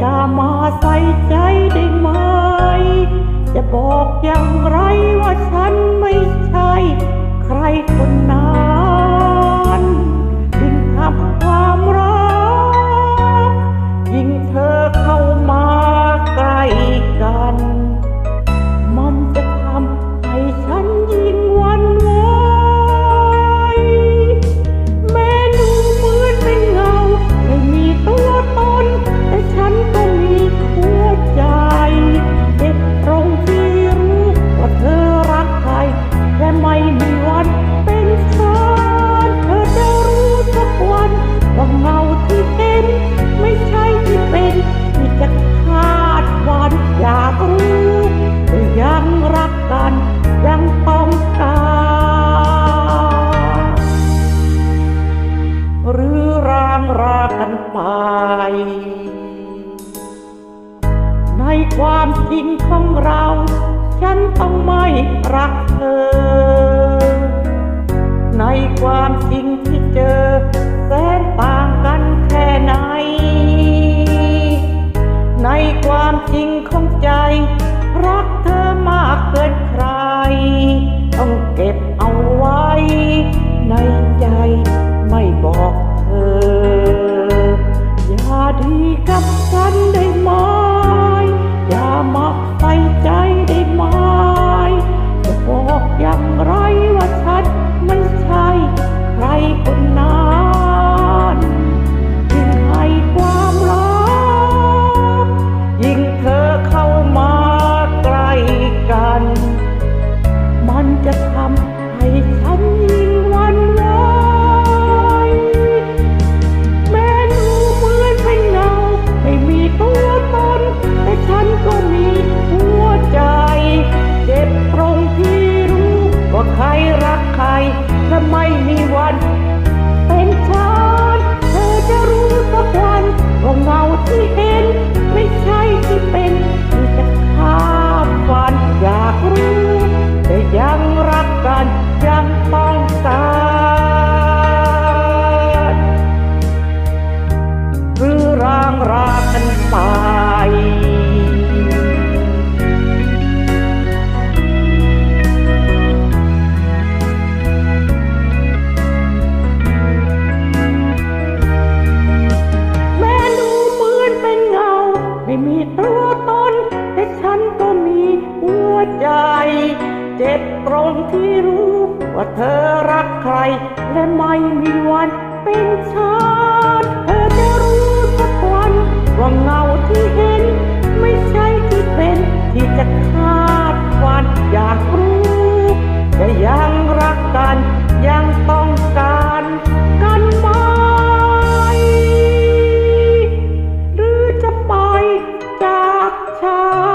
อย่ามาใส่ใจได้ไหม จะบอกอย่างไร หมในความจริงของเรา ฉันต้องไม่รักเธอ up เจ็บตรงที่รู้ว่าเธอรักใคร และไม่มีวันเป็นชาติเธอจะรู้สักวันว่าเงาที่เห็น ไม่ใช่ที่เป็นที่จะคาดฝันอยากรู้จะยังรักกันยังต้องการกันไหมหรือจะไปจากฉัน